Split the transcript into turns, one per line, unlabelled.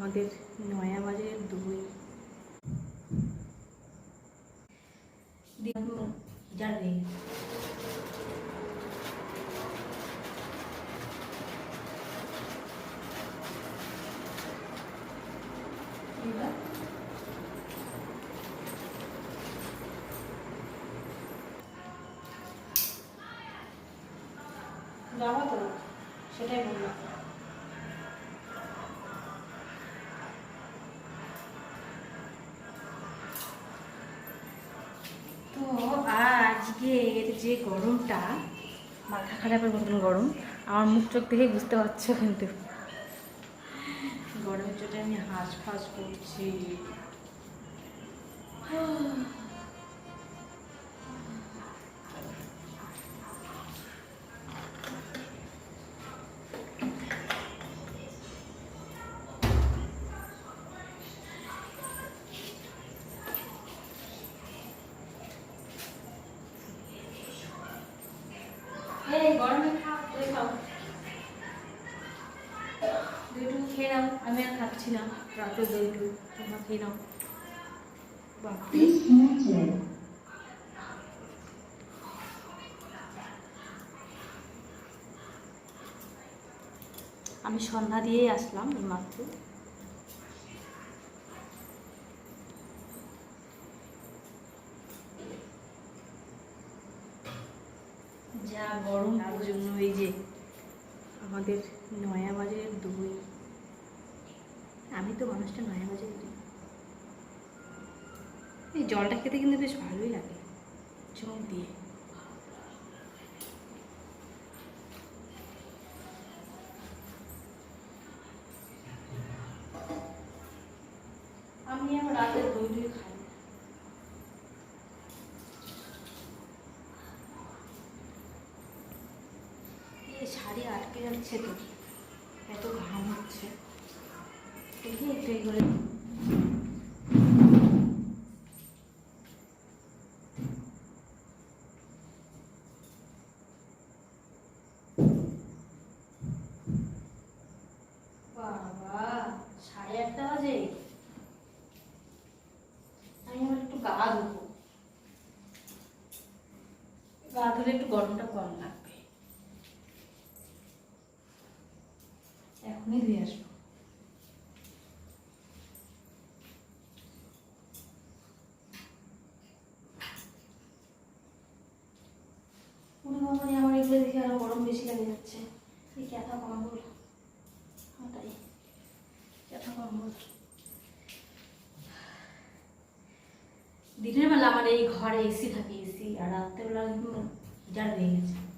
আমাদের নয়া বাজারের দই।
যাব
তো সেটাই বললাম। আজকের যে গরমটা, মাথা খারাপের মতন গরম, আমার মুখ চোখ দেখে বুঝতে পারছ কিন্তু। গরমের চোটে আমি হাঁস ফাঁস করছি। এই, গরমে খাও দইটুকু খেয়ে নাও, আমি আর খাচ্ছি না। রাতে দইটু তোমরা খেয়ে নাও। বাপরে। আমি সন্ধ্যা দিয়েই আসলাম এই মাত্র। আমাদের নয়া বাজারের দই। আমি তো মানুষটা নয়া এই জলটা খেতে কিন্তু বেশ ভালোই লাগে। চুমুক দিয়ে। আমি আমার রাতের দই দই খাই না। এই শাড়ি আটকে যাচ্ছে তো। এত ঘাম হচ্ছে। দেখি একটু বাবা, সাড়ে আটটা বাজে। আমি আমার একটু গা গা ধুলে একটু গরমটা কম লাগবে। এখনই দেখে আরও গরম বেশি লেগে যাচ্ছে। এই ক্যাথা ক্যাথা দিনের বেলা আমার এই ঘরে এসি থাকে এসি আর রাত্রেবেলা হিটার হয়ে গেছে।